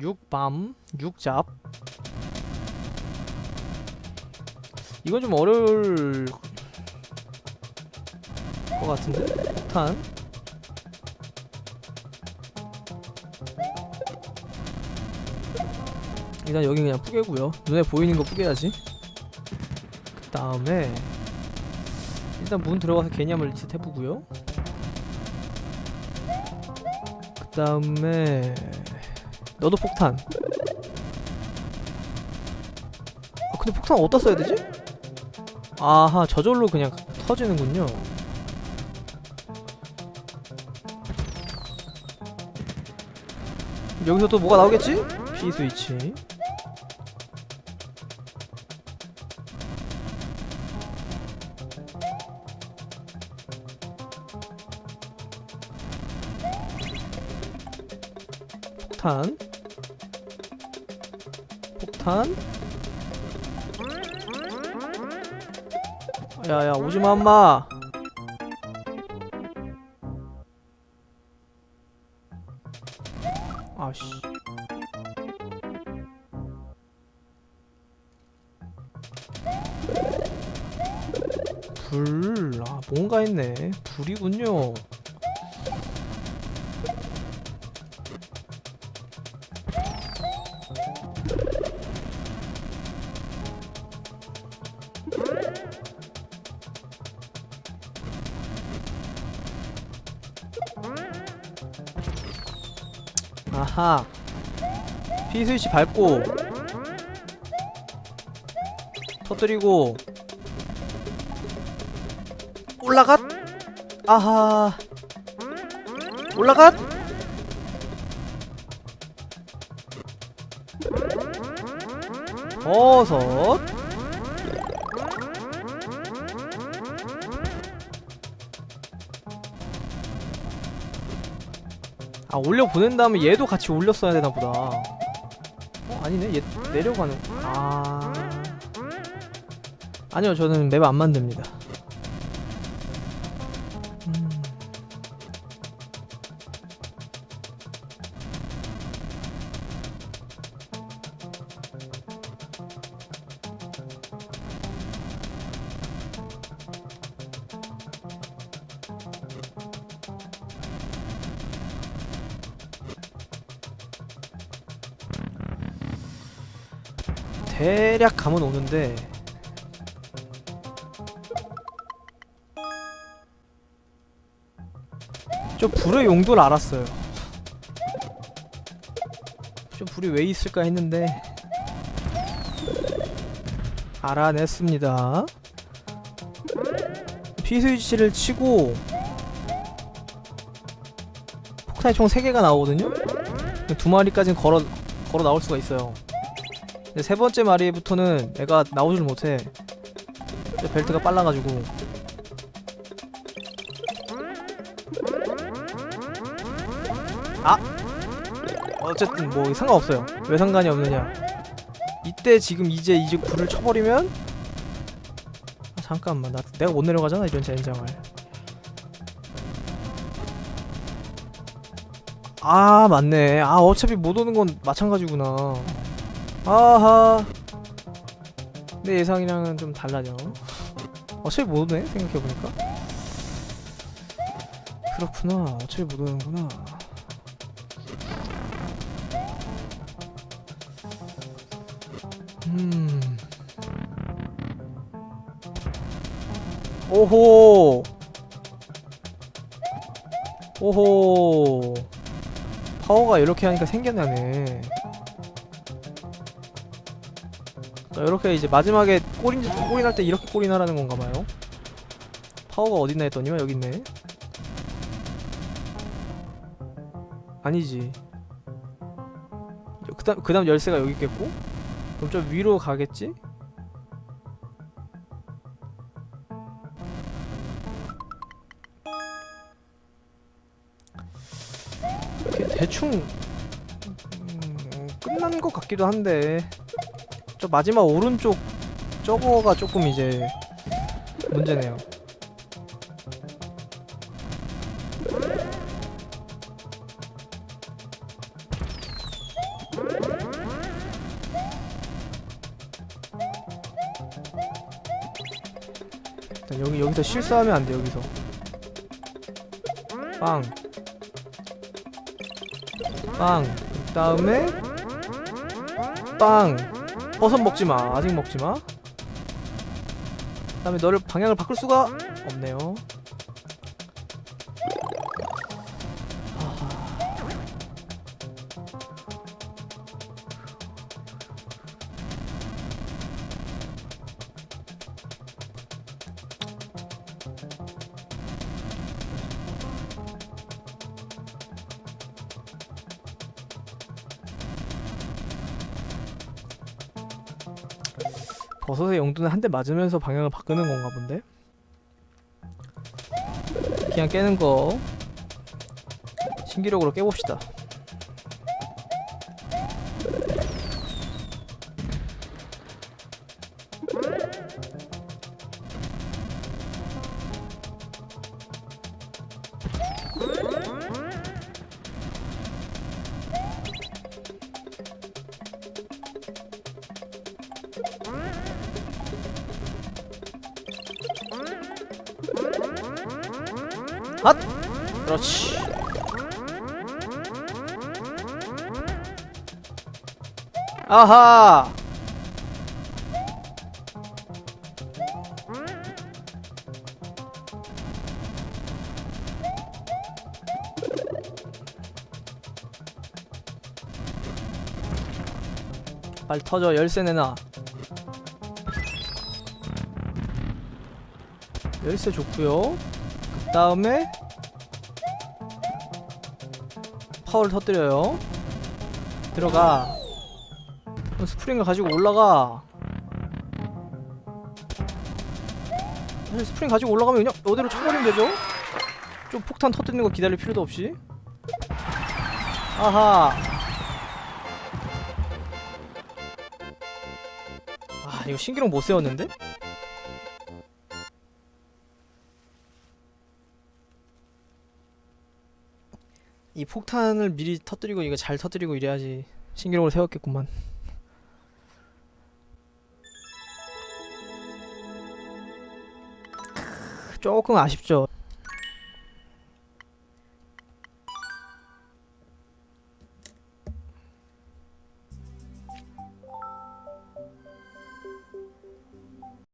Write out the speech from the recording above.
육밤, 육잡. 이건 좀 어려울 것 같은데? 폭탄. 일단 여기 그냥 뿌개고요. 눈에 보이는 거 뿌개야지. 그 다음에 일단 문 들어가서 개념을 리셋 해보고요. 그 다음에 너도 폭탄. 아 근데 폭탄 어디다 써야 되지? 아하 저절로 그냥 터지는군요. 여기서 또 뭐가 나오겠지? P 스위치. 폭탄. 폭탄. 야야 오지마 엄마. 아씨. 불, 아, 뭔가 했네. 불이군요. 아하. P 스위치 밟고. 터뜨리고. 올라갔. 아하. 올라갔. 버섯 아 올려 보낸 다음에 얘도 같이 올렸어야 되나 보다. 어 아니네 얘 내려가는 아. 아니요 저는 맵 안 만듭니다 대략 감은 오는데 좀 불의 용도를 알았어요. 좀 불이 왜 있을까 했는데 알아냈습니다. 피스위치를 치고 폭탄이 총 3개가 나오거든요? 두 마리까지는 걸어, 걸어 나올 수가 있어요. 근데 세 번째 마리부터는 애가 나오질 못해. 벨트가 빨라가지고. 아! 어쨌든 뭐 상관없어요. 왜 상관이 없느냐. 이때 지금 이제 이제 불을 쳐버리면 아, 잠깐만 나 내가 못 내려가잖아 이런 젠장을. 아 맞네. 아 어차피 못 오는 건 마찬가지구나. 아하. 내 예상이랑은 좀 달라져. 어차피 못 오네 생각해보니까. 그렇구나. 어차피 못 오는구나. 음. 오호. 오호. 파워가 이렇게 하니까 생겨나네. 자, 이렇게 이제 마지막에 꼬린 꼬리 날 때 이렇게 꼬리 나라는 건가 봐요. 파워가 어딨나 했더니만 여기 있네. 아니지. 그다음 그다음 열쇠가 여기 있겠고. 그럼 좀 위로 가겠지? 대충 음, 끝난 것 같기도 한데 저 마지막 오른쪽 저거가 조금 이제 문제네요. 일단 여기 여기서 실수하면 안 돼 여기서 빵 빵. 그 다음에 빵. 버섯 먹지 마. 아직 먹지 마. 그 다음에 너를 방향을 바꿀 수가 없네요. 버섯의 용도는 한 대 맞으면서 방향을 바꾸는 건가 본데? 그냥 깨는 거 신기록으로 깨봅시다. 핫! 그렇지. 아하! 빨리 터져 열쇠 내놔 열쇠 좋구요 그 다음에 파워를 터뜨려요. 들어가. 스프링을 가지고 올라가. 사실 스프링 가지고 올라가면 그냥 이대로 쳐버리면 되죠? 좀 폭탄 터뜨리는 거 기다릴 필요도 없이. 아하. 아 이거 신기록 못 세웠는데? 이 폭탄을 미리 터뜨리고 이거 잘 터뜨리고 이래야지 신기록을 세웠겠구만. 조금 아쉽죠